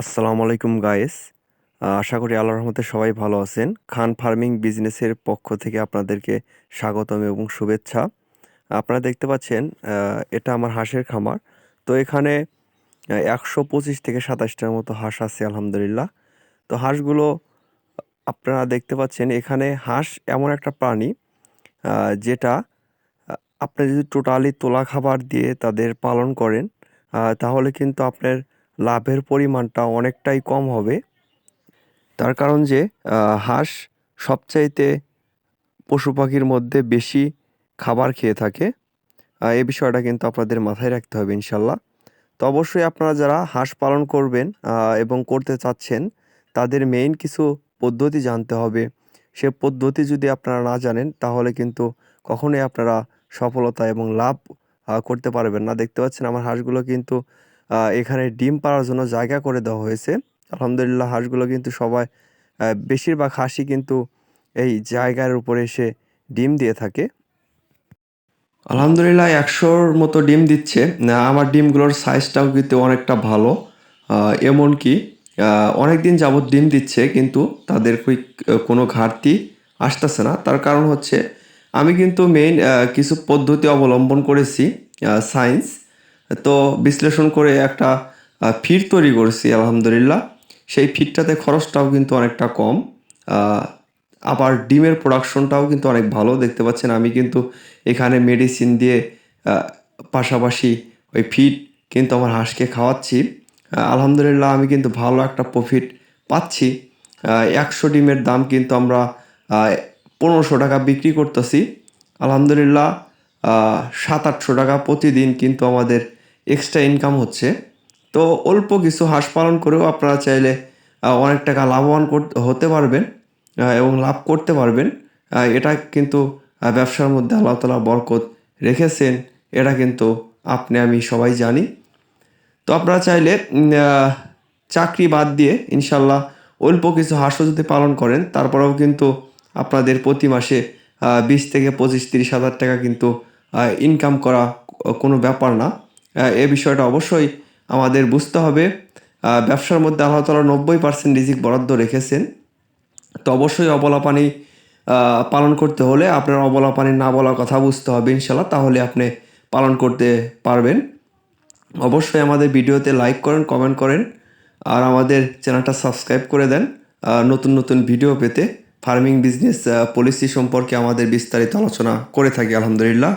আসসালামু আলাইকুম গায়েস আশা করি আল্লাহর রহমতে সবাই ভালো আছেন। খান ফার্মিং বিজনেসের পক্ষ থেকে আপনাদেরকে স্বাগতম এবং শুভেচ্ছা। আপনারা দেখতে পাচ্ছেন এটা আমার হাঁসের খামার। তো এখানে একশো পঁচিশ থেকে সাতাশটার মতো হাঁস আছে, আলহামদুলিল্লাহ। তো হাঁসগুলো, আপনারা দেখতে পাচ্ছেন, এখানে হাঁস এমন একটা প্রাণী যেটা আপনি যদি টোটালি তোলা খাবার দিয়ে তাদের পালন করেন তাহলে কিন্তু আপনার লাভের পরিমাণটা অনেকটাই কম হবে। তার কারণ যে হাঁস সবচাইতে পশু পাখির মধ্যে বেশি খাবার খেয়ে থাকে। এ বিষয়টা কিন্তু আপনাদের মাথায় রাখতে হবে ইনশাল্লাহ। তো অবশ্যই আপনারা যারা হাঁস পালন করবেন এবং করতে চাচ্ছেন, তাদের মেইন কিছু পদ্ধতি জানতে হবে। সে পদ্ধতি যদি আপনারা না জানেন, তাহলে কিন্তু কখনোই আপনারা সফলতা এবং লাভ করতে পারবেন না। দেখতে পাচ্ছেন আমার হাঁসগুলো কিন্তু এখানে ডিম পাড়ার জন্য জায়গা করে দেওয়া হয়েছে। আলহামদুলিল্লাহ, হাঁসগুলো কিন্তু সবাই বেশিরভাগ হাঁসই কিন্তু এই জায়গার উপরে এসে ডিম দিয়ে থাকে। আলহামদুলিল্লাহ, একশোর মতো ডিম দিচ্ছে। আমার ডিমগুলোর সাইজটাও কিন্তু অনেকটা ভালো। এমনকি অনেক দিন যাবৎ ডিম দিচ্ছে, কিন্তু তাদের কোনো ঘাটতি আসতেছে না। তার কারণ হচ্ছে, আমি কিন্তু মেইন কিছু পদ্ধতি অবলম্বন করেছি সায়েন্স তো বিশ্লেষণ করে একটা ফিড তৈরি করেছি, আলহামদুলিল্লাহ। সেই ফিডটাতে খরচটাও কিন্তু অনেকটা কম। আবার ডিমের প্রোডাকশনটাও কিন্তু অনেক ভালো, দেখতে পাচ্ছেন। আমি কিন্তু এখানে মেডিসিন দিয়ে পাশাপাশি ওই ফিড কিন্তু আমার হাঁসকে খাওয়াচ্ছি। আলহামদুলিল্লাহ আমি কিন্তু ভালো একটা প্রফিট পাচ্ছি। একশো ডিমের দাম কিন্তু আমরা পনেরোশো টাকা বিক্রি করতেছি। আলহামদুলিল্লাহ সাত আটশো টাকা প্রতিদিন কিন্তু আমাদের এক্সট্রা ইনকাম হচ্ছে। তো অল্প কিছু হাঁস পালন করেও আপনারা চাইলে অনেক টাকা লাভবান হতে পারবেন এবং লাভ করতে পারবেন। এটা কিন্তু ব্যবসার মধ্যে আল্লাহ তালা বরকত রেখেছেন, এটা কিন্তু আপনি, আমি সবাই জানি। তো আপনারা চাইলে চাকরি বাদ দিয়ে ইনশাল্লাহ অল্প কিছু হাঁসও যদি পালন করেন, তারপরেও কিন্তু আপনাদের প্রতি মাসে বিশ থেকে পঁচিশ, তিরিশ হাজার টাকা কিন্তু ইনকাম করা কোনো ব্যাপার না। এ বিষয়টা অবশ্যই আমাদের বুঝতে হবে। ব্যবসার মধ্যে আল্লাহ তালা নব্বই পার্সেন্ট রিজিক বরাদ্দ রেখেছেন। তো অবশ্যই অবলা পানি পালন করতে হলে আপনার অবলা পানি না বলার কথা বুঝতে হবে ইনশাল্লাহ তাহলে আপনি পালন করতে পারবেন। অবশ্যই আমাদের ভিডিওতে লাইক করেন, কমেন্ট করেন, আর আমাদের চ্যানেলটা সাবস্ক্রাইব করে দেন নতুন নতুন ভিডিও পেতে। ফার্মিং বিজনেস পলিসি সম্পর্কে আমাদের বিস্তারিত আলোচনা করে থাকি, আলহামদুলিল্লাহ।